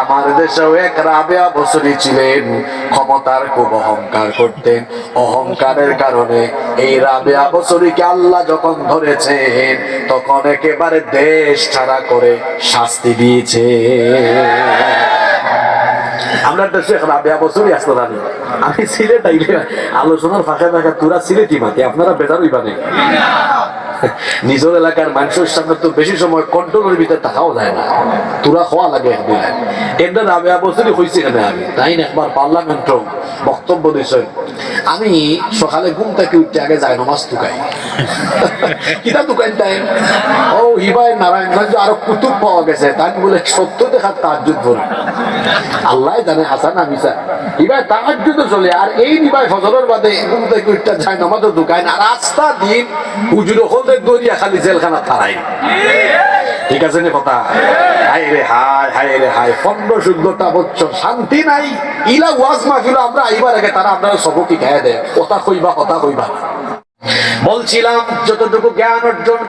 আমার দেশেও এক রাবেয়া বছরই ছিলেন। ক্ষমতার খুব অহংকার করতেন। অহংকারের কারণে এই রাবেয়া বছরীকে আল্লাহ যখন ধরেছেন, তখন একেবারে দেশ ছাড়া করে শাস্তি দিয়েছে আমরা দেশে রাবেয়া বছরই আসতে জানি। আমি সিলেট আলোচনার ফাঁকা ফাঁকা তোরা সিলেটি মাতি, আপনারা বেজার হইবা নেই নিজের এলাকার মানুষের সামনে তো বেশি সময় কন্ট্রোলের ভিতরে থাকাও যায় না। তোরা হওয়া লাগে একদিন এটা রাবেয়া বছরই হয়েছে এখানে আমি তাই না? একবার পার্লামেন্ট বক্তব্য দিয়েছে আমি সকালে ঘুম থেকে উঠতে আগে যাই নমাজ টুকাই কিনা দোকান তাই? ও ইবাই নারায়ণগঞ্জ আরও কুতুব পাওয়া গেছে তাই বলে সত্য দেখার তাহাজুদ ধরে। আল্লাহ জানে হাসান আমিসা ইবাই তাহাজুদ চলে আর এই নিবাই ফজরের বাদে ঘুম থেকে উঠতে যায় নমাজও দোকান আর রাস্তা দিন হুজুর হলে দরিয়া খালি জেলখানা তারাই ঠিক আছে নে কথা? হাই রে হায় হায় রে হায় পনেরো শুদ্ধতা, বচ্চন, শান্তি নাই। ইলা ওয়াজ মাহফিল আমরা আইবার আগে তারা আপনারা সবকি খেয়ে দেয়। কথা কইবা কথা কইবা। বলছিলাম, যতটুকু জ্ঞান অর্জন